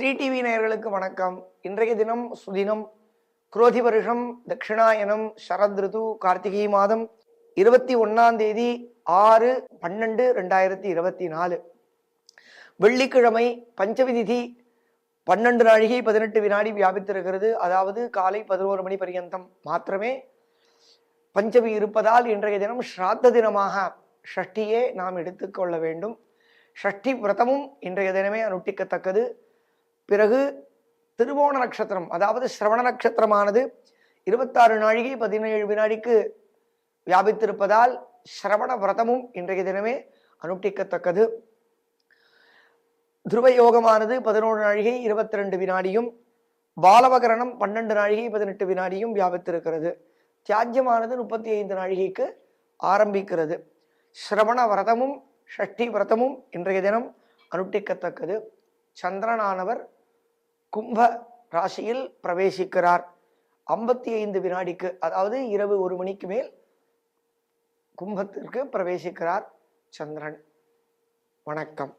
Sri TV நேயர்களுக்கு வணக்கம். இன்றைய தினம் சுதினம் குரோதி வருஷம் தட்சிணாயனம் சரத் ரிது கார்த்திகை மாதம் இருபத்தி ஒன்னாம் தேதி ஆறு பன்னெண்டு ரெண்டாயிரத்தி இருபத்தி நாலு. வெள்ளிக்கிழமை பஞ்சவிதிதி பன்னெண்டு நாழிகை பதினெட்டு வினாடி வியாபித்திருக்கிறது. அதாவது காலை பதினோரு மணி பர்யந்தம் மாத்திரமே பஞ்சமி இருப்பதால் இன்றைய தினம் ஸ்ராத்த தினமாக ஷஷ்டியே நாம் எடுத்துக்கொள்ள வேண்டும். ஷஷ்டி விரதமும் இன்றைய தினமே அனுட்டிக்கத்தக்கது பிறகு திருவோண நட்சத்திரம் அதாவது சிரவண நட்சத்திரமானது இருபத்தாறு நாழிகை பதினேழு வினாடிக்கு வியாபித்திருப்பதால் சிரவண விரதமும் இன்றைய தினமே அனுஷ்டிக்கத்தக்கது. துருவ யோகமானது பதினோரு நாழிகை இருபத்தி ரெண்டு வினாடியும் பாலவகரணம் பன்னெண்டு நாழிகை பதினெட்டு வினாடியும் வியாபித்திருக்கிறது. தியாஜ்யமானது முப்பத்தி ஐந்து நாழிகைக்கு ஆரம்பிக்கிறது. சிரவண விரதமும் ஷஷ்டி விரதமும் இன்றைய தினம் அனுஷ்டிக்கத்தக்கது. சந்திரனானவர் கும்ப ராசியில் பிரவேசிக்கிறார். ஐம்பத்தி ஐந்து வினாடிக்கு அதாவது இரவு ஒரு மணிக்கு மேல் கும்பத்திற்கு பிரவேசிக்கிறார் சந்திரன். வணக்கம்.